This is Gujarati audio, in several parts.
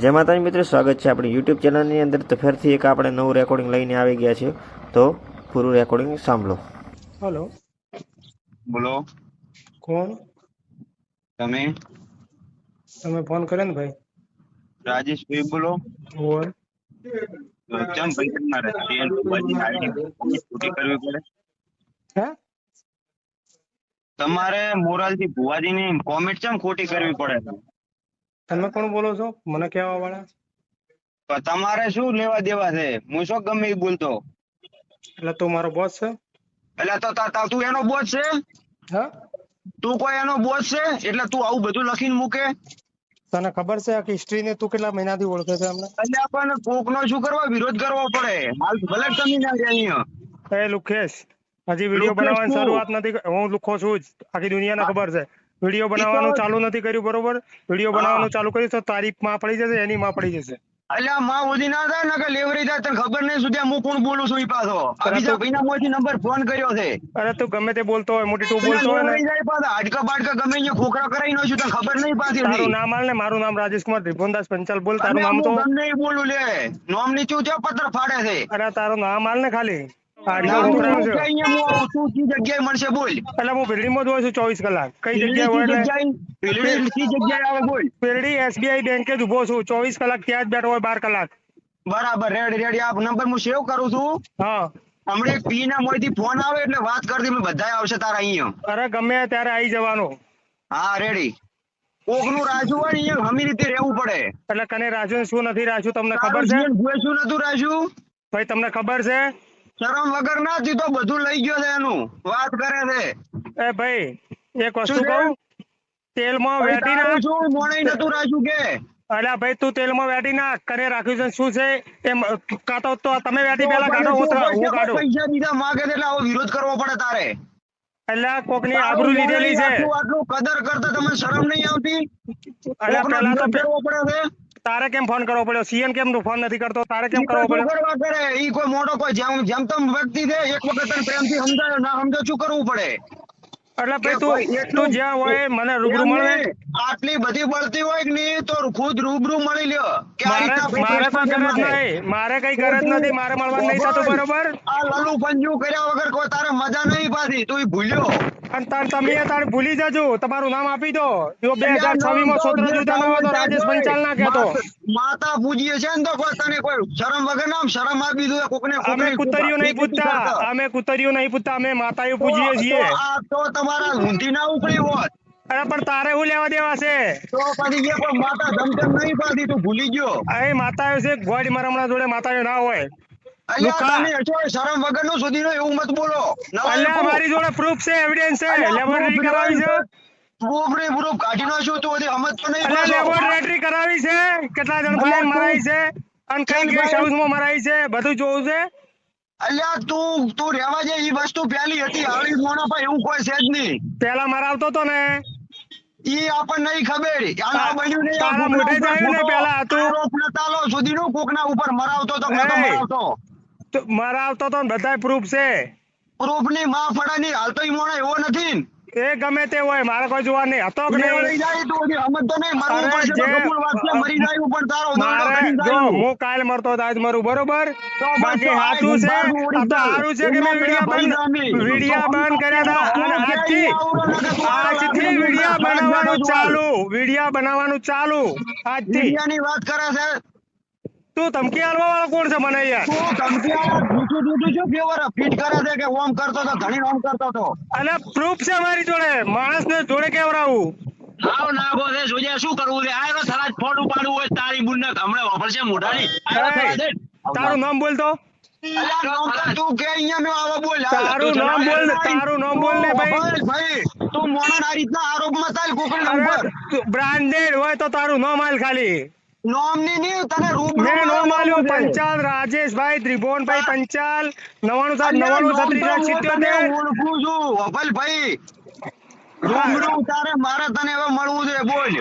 જય માતાજી મિત્રો સ્વાગત છે આપણી યુટ્યુબ ચેનલની અંદર. તો ફેરથી એક આપણે નવું રેકોર્ડિંગ લઈને આવી ગયા છે તો પૂરું રેકોર્ડિંગ સાંભળો. હલો. બોલો. કોણ? તમે? તમે ફોન કર્યો ને ભાઈ? રાજેશભાઈ બોલો. ઓવર કેમ ભાઈ તમારે તેલ બધી આઈડી ખોટી કરવી પડે? હે? તમારે મોરાલથી ભુવાજીની કોમેન્ટ કેમ ખોટી કરવી પડે? તમે કોણ બોલો છો? મને કહેવા વાળા? તમારે શું લેવા દેવા છે? હું શું ગમે એ બોલતો? એટલે તું મારો બોસ છે? એટલે તો તા- એનો બોસ છે? હા? તું કોઈ એનો બોસ છે? એટલે તું આવું બધું લખીને મૂકે? તને ખબર છે આ હિસ્ટ્રી ને તું કેટલા મહિનાથી ઓળખે છે અમને એટલે પણ કોક નો શું કરવા? વિરોધ કરવો પડે. હાલ ભલે તમે ના રહ્યા અહીંયા. એ લુખેશ હજી વીડિયો બનાવવાની શરૂઆત નથી હું લુખો છું જ. આખી દુનિયાને ખબર છે. વીડિયો બનાવવાનું ચાલુ નથી કર્યું બરોબર? વીડિયો બનાવવાનું ચાલુ કર્યું તો તારીખમાં પડી જશે એની માં પડી જશે. એટલે માં ઓછી ના થાય ને કે લેવરી થાય તને ખબર નહીં સુધી હું કોણ બોલું છું ઈ પાછો. બીજા ભાઈના મોંથી નંબર ફોન કર્યો છે. અરે તું ગમે તે બોલતો હોય મોટી તું બોલતો હોય ને. પાછા હાડકા બાડકા ગમે અહીંયા ખોખરા કરાઈ નાખ્યું તને ખબર નહીં પાછી તારું. નામ હાલ ને મારું નામ રાજેશ કુમાર ત્રિભુવનદાસ પંચાલ બોલ તારું નામ તો ગમે બોલું લે નોમ નીચું છે પત્ર ફાડે છે. અરે તારું નામ હાલ ને ખાલી. ચોવીસ કલાક. ત્યાં જ બેઠો હોય બાર કલાક. બરાબર રેડી રેડી. આ નંબર હું સેવ કરું છું. હા. હમણાં પી ના મોંથી ફોન આવે એટલે વાત કરતી મેં બધાય આવશે તારા અહીંયા. અરે ગમે ત્યારે આવી જવાનું. હા રેડી. કોકનું રાજુ હોય ને હમી રીતે રહેવું પડે. એટલે કને રાજુ ને શું નથી રાજુ તમને ખબર છે? ભૂયસું નતું રાખ્યું ભાઈ તમને ખબર છે? શરમ વગર ના તી બધું લઈ ગયો છે એનું. વાત કરે છે. એ ભાઈ એક વસ્તુ કહું? તેલમાં વેટી નાખ. શું? મોણેય નતું રાખ્યું કે? અલ્યા ભાઈ તું તેલમાં વેટી નાખ. કરે રાખ્યું છે શું છે? એમ કાતો તો તમે વેટી પેલા કાઢો હું હું પૈસા કાઢું. પૈસા દીધા માગે એટલે આવો વિરોધ કરવો પડે તારે. અલ્યા કોકની ની આબરૂ લીધેલી છે. આટલું કદર કરતા તમને શરમ નહીં આવતી? અલ્યા પેલા તો કરવો પડે છે? તારે કેમ ફોન કરવો પડ્યો? સીએમ કેમ ફોન નથી કરતો? તારે કેમ કરવો પડ્યો? કરે. ઈ કોઈ મોટો કોઈ જેમ જેમ તમ વ્યક્તિ છે એક વખત પ્રેમથી સમજાયો ના સમજો શું કરવું પડે? એટલે ભાઈ તું તું જ્યાં હોય મને રૂબરૂ મળે. આટલી બધી બળતી હોય કે નહીં તો ખુદ રૂબરૂ મળી લ્યો. કે મારે તો ગરજ. નહીં. મારે કઈ ગરજ નથી મારે મળવા નહીં થતું બરોબર? આ લલુ પંજુ કર્યા વગર કોઈ તારે મજા નહીં પાછી તું ભૂલ્યો. અને તાર તમે તાર ભૂલી જજો. તમારું નામ આપી દો. જો બે હજાર છવ્વીસમાં સોતરો જુદા ન હોય તો રાજેશ પંચાલ ના કહેતો. માતા પૂજીએ છે ને તો કોઈ તને કોઈ શરમ વગર નામ શરમ આપી દઉં કોકને અમે કુતરીઓ નહીં પૂછતા અમે કુતરીઓ નહીં પૂછતા અમે માતાઓ પૂજીએ છીએ. તો આ તો તમારા ઊંધી ના ઉપડી હોત. અરે પણ તારે હું લેવા દેવા છે? તો પછી જે પણ માતા ધમધમ નહીં પાડી તું ભૂલી ગયો. અહીં માતાઓ છે ગોળ મરમણા જોડે માતા ના હોય. અહીંયા તમે હશો શરમ વગરનું સુધી એવું મત બોલો. અલ્યા મારી જોડે પ્રૂફ છે એવિડન્સ છે. લેબોરેટરી કરાવી છે. proof ને proof કાઢી નાખ્યું તું હજી સમજતો નહીં અલ્યા લેબોરેટરી કરાવી છે. કેટલા જણ ભાઈ મરાય છે? અને કઈ ગેસ્ટ છે? બધું જોવું છે? અલ્યા તું તું રહેવા દે ઈ વસ્તુ પહેલી હતી હાળી મોણા પર એવું કોઈ છે જ નહીં પેલા મરાવતો તો ને ઈ આપણને નહીં ખબર આના ના તા- બન્યું નહીં, તારા મોઢે ઉપર ને પહેલા હતું. આરોપ નતાલો સુધીનું કોકના ઉપર મરાવતો તો નતો એય. મરાવતો તો મરાવતો તો ને બધાય પ્રૂફ છે પ્રૂફની માં ફળાની હાલ તો ઈ મોણા એવો નથી ને. એ ગમે તે હોય મારે કોઈ જોવા નહીં. હતો કે નહીં? હું કાલ મરતો આજ મરું બરોબર? બાકી સાચું છે. સારું છે કે મેં વિડિયા બંધ વિડિયા બંધ કર્યા હતા. અને આજથી આજથી વિડિયા બનાવવાનું ચાલુ. વિડિયા બનાવવાનું ચાલુ. આજથી. મીડિયાની વાત કરે છે. તું ધમકી આલવા વાળો કોણ છે મને યાર? તું ધમકી આલવા જૂઠું જૂઠું શું ફેવર ફીટ કરે છે કે ઓમ કરતો તો ધણી ઓમ કરતો તો અને પ્રૂફ છે મારી જોડે. માણસને જોડે કેવડાવું? આવ નાગો છે જોજે શું કરવું છે? આ તો થરાજ ફોડ ઉપાડવું હોય તારી બુનને હમણાં વાપરશે મોઢાની. તારું નામ બોલ તો. તો કે અહીંયા મેં આવો બોલ. તારું નામ બોલ, તારું નામ બોલ ને ભાઈ. તું મોણા આ રીતના આરોપમાં ચાલ કોકના ઉપર બ્રાન્ડેડ હોય તો તારું નામ હાલ ખાલી. નોમની નહીં તને રૂબરૂ મેં નામ આલ્યું પંચાલ રાજેશભાઈ ત્રિભુવનભાઈ પંચાલ નવાણું સાત નવાણું છત્રીસ તો સિત્યોતેર. ઓળખું છું અભલભાઈ રૂબરૂ તારે મારે તને હવે મળવું છે બોલ.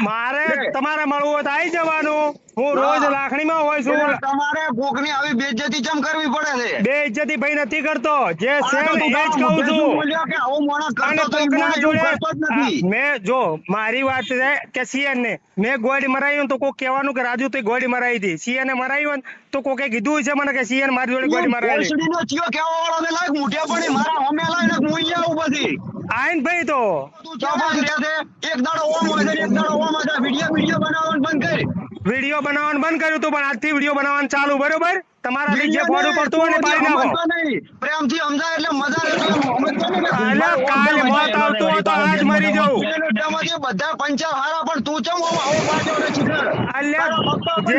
મારે તમારે મળવું હોય તો આવી જવાનું. હું રોજ. લાખણીમાં હોય છું. તમારે કોકની આવી બેઇજ્જતી ચમ કરવી પડે છે? બે ઇજ્જતી ભાઈ નથી કરતો. જે તું એ જ કહું છું. કે આવું માણસ કરતો તો કોકના જોડે કરતો જ નથી. આ, મેં જો મારી વાત છે કે સીએન ને. મેં ગોળી મરાવી તો કોક કહેવાનું કે રાજુ તે ગોળી મરાવી હતી સીએન ને મરાવી તો કોકે કીધું છે મને કે સીએન મારી જોડે ગોળી મરાવી ચિયો વાળો મુઠ્યા પડી મારા હું આવું પછી. આઈન ભાઈ તો. તું છે એક દાડો ઓમ હોય છે એક દાડો ઓમ હોય છે. વીડિયો વીડિયો બનાવવાનું બંધ કરી. વીડિયો બનાવવાનું બંધ કર્યું હતું પણ આજથી વીડિયો બનાવવાનું ચાલુ બરોબર? તમારાથી જે નહીં, પડતું હોય ને પાડી નાખો. પ્રેમથી સમજાય એટલે મજા ઓમ કાલે મોત આવતું હોય તો આજ મરી જવું. બધા પંચા હારા પણ તું ચમ આવો પાછો જે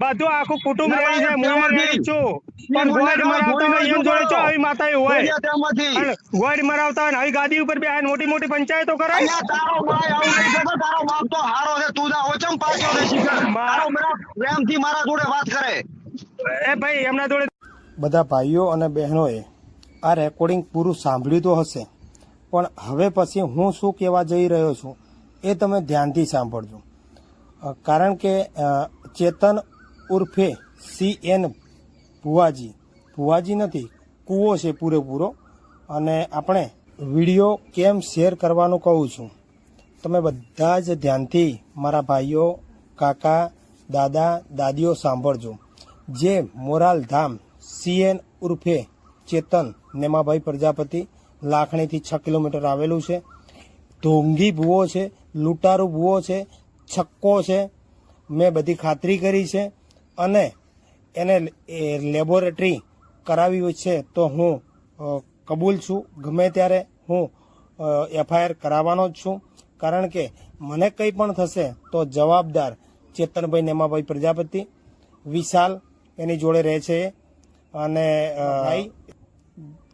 બધું આખું કુટુંબ છે હું તેમાંથી. છું. પણ મને મરાવતા હોય એમ જોડે ચો આવી માતા હોય. ગોળી મરાવતા હોય આવી ગાદી ઉપર બે મોટી મોટી પંચાયતો કરાય? અલ્યા, તારો ભાઈ આવું નહીં કરતો, તારો બાપ તો હારો છે તું જા ઓચમ પાછો રે શિખર. તારો પ્રેમથી મારા જોડે વાત કરે. એ ભાઈ બધા ભાઈઓ અને બહેનોએ આ રેકોર્ડિંગ પૂરું સાંભળ્યું તો હશે. પણ હવે પછી હું શું કહેવા જઈ રહ્યો છું એ તમે ધ્યાનથી સાંભળજો. કારણ કે ચેતન ઉર્ફે સી એન ભુવાજી. ભુવાજી નથી, કૂવો છે પૂરેપૂરો. અને આપણે વીડિયો કેમ શેર કરવાનું કહું છું. તમે બધા જ ધ્યાનથી મારા ભાઈઓ, કાકા, દાદા, દાદીઓ સાંભળજો. જે મોરાલ ધામ સીએન ઉર્ફે ચેતન નેમાભાઈ પ્રજાપતિ લાખણીથી છ કિલોમીટર આવેલું છે. ઢોંગી ભૂવો છે, લૂંટારૂ ભૂવો છે, છક્કો છે. મેં બધી ખાતરી કરી છે અને એને લેબોરેટરી કરાવી છે તો હું કબૂલ છું. ગમે ત્યારે હું એફઆઈઆર કરાવવાનો જ છું. કારણ કે મને કંઈ પણ થશે તો જવાબદાર ચેતનભાઈ નેમાભાઈ પ્રજાપતિ, વિશાલ એની જોડે રહે છે. અને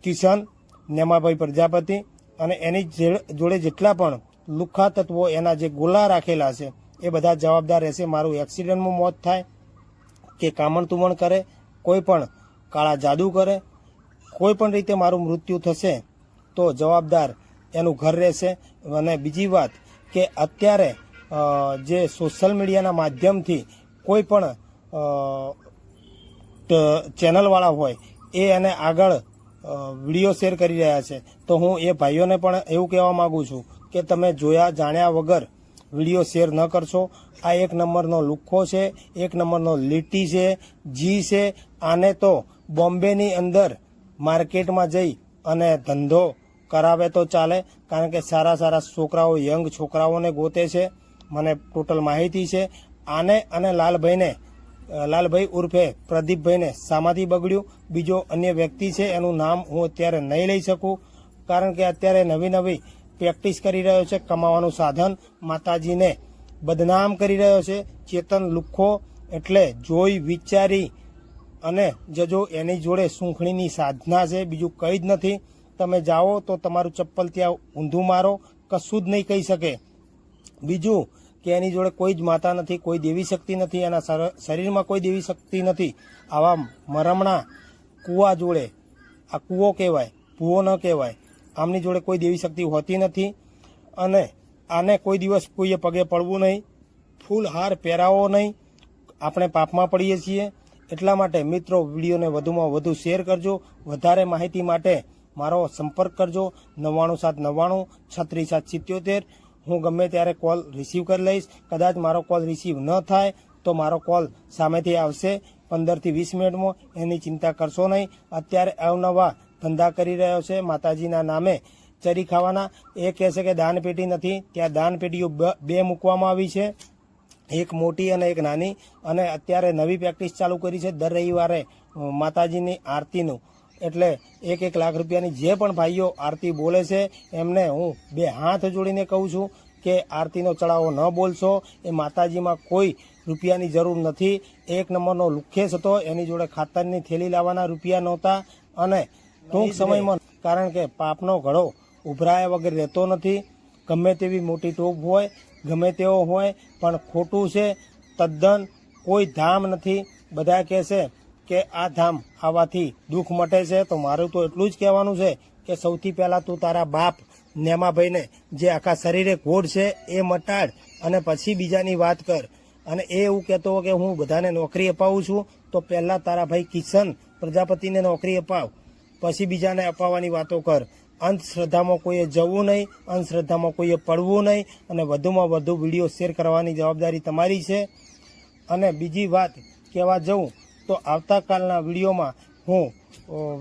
કિશન નેમાભાઈ પ્રજાપતિ અને એની જોડે જેટલા પણ લુખ્ખા તત્વો એના જે ગોલા રાખેલા છે એ બધા જવાબદાર રહેશે. મારું એક્સિડન્ટમાં મોત થાય કે કામણ તુમણ કરે કોઈ પણ કાળા જાદુ કરે કોઈ પણ રીતે મારું મૃત્યુ થશે તો જવાબદાર એનું ઘર રહેશે. અને બીજી વાત કે અત્યારે જે સોશિયલ મીડિયાના માધ્યમથી કોઈ પણ ચેનલવાળા હોય, એ એને આગળ વીડિયો શેર કરી રહ્યા છે. તો હું એ ભાઈઓને પણ એવું કહેવા માગું છું કે તમે જોયા, જાણ્યા વગર વીડિયો શેર ન કરશો. આ એક નંબરનો લુખ્ખો છે, એક નંબરનો લીટી છે, જી છે. આને તો બોમ્બેની અંદર માર્કેટમાં જઈ અને ધંધો કરાવે તો ચાલે, કારણ કે સારા સારા છોકરાઓ, યંગ છોકરાઓને ગોતે છે. મને ટોટલ માહિતી છે. આને અને લાલભાઈને લાલભાઈ ઉર્ફે પ્રદીપભાઈને સામાથી બગડ્યું. બીજો અન્ય વ્યક્તિ છે, એનું નામ હું અત્યારે નહીં લઈ શકું, કારણ કે અત્યારે નવી નવી પ્રેક્ટિસ કરી રહ્યો છે કમાવાનું સાધન. માતાજીને બદનામ કરી રહ્યો છે, ચેતન લુખ્ખો એટલે જોઈ વિચારી અને જજો એની જોડે સૂંખણીની સાધના છે, બીજું કંઈ જ નથી. તમે જાઓ તો તમારું ચપ્પલ ત્યાં ઊંધું મારો, કશું જ નહીં કહી શકે. બીજું કે એની જોડે કોઈ જ માતા નથી, કોઈ દેવી શક્તિ નથી, એના શર- શરીરમાં કોઈ દેવી શક્તિ નથી, આવા મરમણા કૂવા જોડે, આ કૂવો કહેવાય, ભૂવો ન કહેવાય, આમની જોડે કોઈ દેવી શક્તિ હોતી નથી અને આને કોઈ દિવસ કોઈએ પગે પડવું નહીં, ફૂલ હાર પહેરાવો નહીં, આપણે પાપમાં પડીએ છીએ. એટલા માટે મિત્રો, વિડીયોને વધુમાં વધુ શેર કરજો, વધારે માહિતી માટે મારો સંપર્ક કરજો, નવ્વાણું સાત નવ્વાણું છત્રીસ સાત સિત્યોતેર હું ગમે ત્યારે કોલ રિસીવ કરી લઈશ. કદાચ મારો કોલ રિસીવ ન થાય, તો મારો કોલ સામેથી આવશે પંદરથી વીસ મિનિટમાં. એની ચિંતા કરશો નહીં. અત્યારે અવનવા ધંધા કરી રહ્યો છે માતાજીના નામે. ચરી ખાવાના. એ કહે છે કે દાનપેટી નથી. ત્યાં દાનપેટીઓ બ- બે મૂકવામાં આવી છે. એક મોટી અને એક નાની. અને અત્યારે નવી પ્રેક્ટિસ ચાલુ કરી છે દર રવિવારે માતાજીની આરતીનું. એટલે એક એક લાખ રૂપિયાની જે પણ ભાઈઓ આરતી બોલે છે એમને હું બે હાથ જોડીને કહું છું કે આરતીનો ચડાવો ન બોલશો. એ માતાજીમાં કોઈ રૂપિયાની જરૂર નથી. એક નંબરનો લુખેશ હતો. એની જોડે ખાતરની થેલી લાવવાના રૂપિયા નહોતા. અને ટૂંક સમયમાં કારણ કે પાપનો ઘડો ઉભરાયા વગર રહેતો નથી. ગમે તેવી મોટી ટોપ હોય ગમે તેવો હોય પણ ખોટું છે. તદ્દન કોઈ ધામ નથી. બધા કહે છે કે આ ધામ આવવાથી દુઃખ મટે છે, તો મારું તો એટલું જ કહેવાનું છે કે સૌથી પહેલાં તું તારા બાપ નેમાભાઈને જે આખા શરીરે ઘોડ છે, એ મટાડ અને પછી બીજાની વાત કર. અને એ એવું કહેતો કે હું બધાને નોકરી અપાવું છું, તો પહેલા તારા ભાઈ કિશન પ્રજાપતિને નોકરી અપાવ, પછી બીજાને અપાવવાની વાતો કર. અંધશ્રદ્ધામાં કોઈએ જવું નહીં, અંધશ્રદ્ધામાં કોઈએ પડવું નહીં, અને વધુમાં વધુ વીડિયો શેર કરવાની જવાબદારી તમારી છે. અને બીજી વાત કહેવા જઉં તો આવતાકાલના વિડીયોમાં હું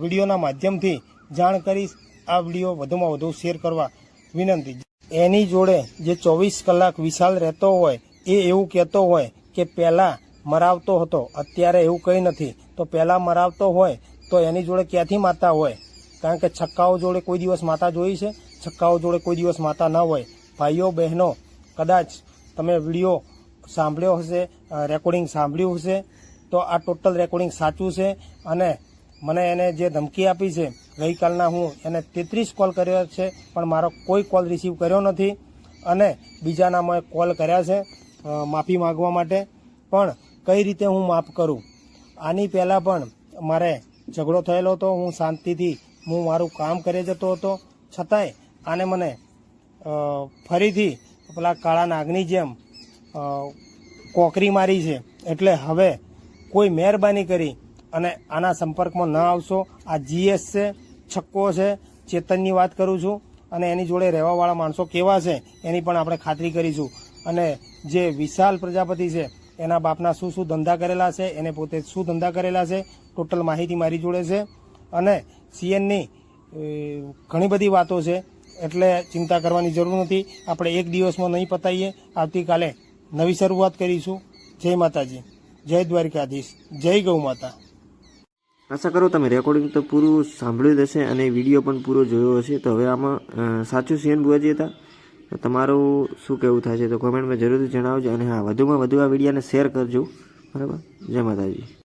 વિડીયોના માધ્યમથી જાણ કરીશ. આ વીડિયો વધુમાં વધુ શેર કરવા વિનંતી. એની જોડે જે ચોવીસ કલાક વિશાલ રહેતો હોય, એ એવું કહેતો હોય કે પહેલાં મરાવતો હતો. અત્યારે એવું કંઈ નથી. તો પહેલાં મરાવતો હોય, તો એની જોડે ક્યાંથી માતા હોય? કારણ કે છક્કાઓ જોડે કોઈ દિવસ માતા જોઈ છે, છક્કાઓ જોડે કોઈ દિવસ માતા ન હોય. ભાઈઓ, બહેનો, કદાચ તમે વીડિયો સાંભળ્યો હશે રેકોર્ડિંગ સાંભળ્યું હશે તો આ ટોટલ રેકોર્ડિંગ સાચું છે અને મને એને જે ધમકી આપી છે, ગઈકાલના હું એને તેત્રીસ કોલ કર્યો છે, પણ મારો કોઈ કોલ રિસીવ કર્યો નથી અને બીજાના મેં કોલ કર્યા છે માફી માગવા માટે. પણ કઈ રીતે હું માફ કરું? આની પહેલાં પણ મારે ઝઘડો થયેલો હતો, હું શાંતિથી હું મારું કામ કરી જતો હતો. છતાંય આને મને ફરીથી પેલા કાળા નાગની જેમ કોકરી મારી છે. એટલે હવે કોઈ મહેરબાની કરી અને આના સંપર્કમાં ન આવશો. આ જીએસ છે, છક્કો છે, ચેતનની વાત કરું છું અને એની જોડે રહેવાવાળા માણસો કેવા છે એની પણ આપણે ખાતરી કરીશું. અને જે વિશાલ પ્રજાપતિ છે, એના બાપના શું શું ધંધા કરેલા છે, એને પોતે શું ધંધા કરેલા છે, ટોટલ માહિતી મારી જોડે છે. અને સીએનની ઘણી બધી વાતો છે, એટલે ચિંતા કરવાની જરૂર નથી. આપણે એક દિવસમાં નહીં પતાવીએ આવતીકાલે નવી શરૂઆત કરીશું. જય માતાજી. જય દ્વારકાધીશ, જય ગૌ માતા. આશા કરો તમે રેકોર્ડિંગ તો પૂરું સાંભળ્યું હશે અને વીડિયો પણ પૂરો જોયો હશે. તો હવે આમાં સાચું સીએન બુઆજી હતા તમારું શું કહેવું થાય છે? તો કોમેન્ટમાં જરૂરથી જણાવજો અને હા, વધુમાં વધુ આ વિડીયોને શેર કરજો. બરાબર? જય માતાજી.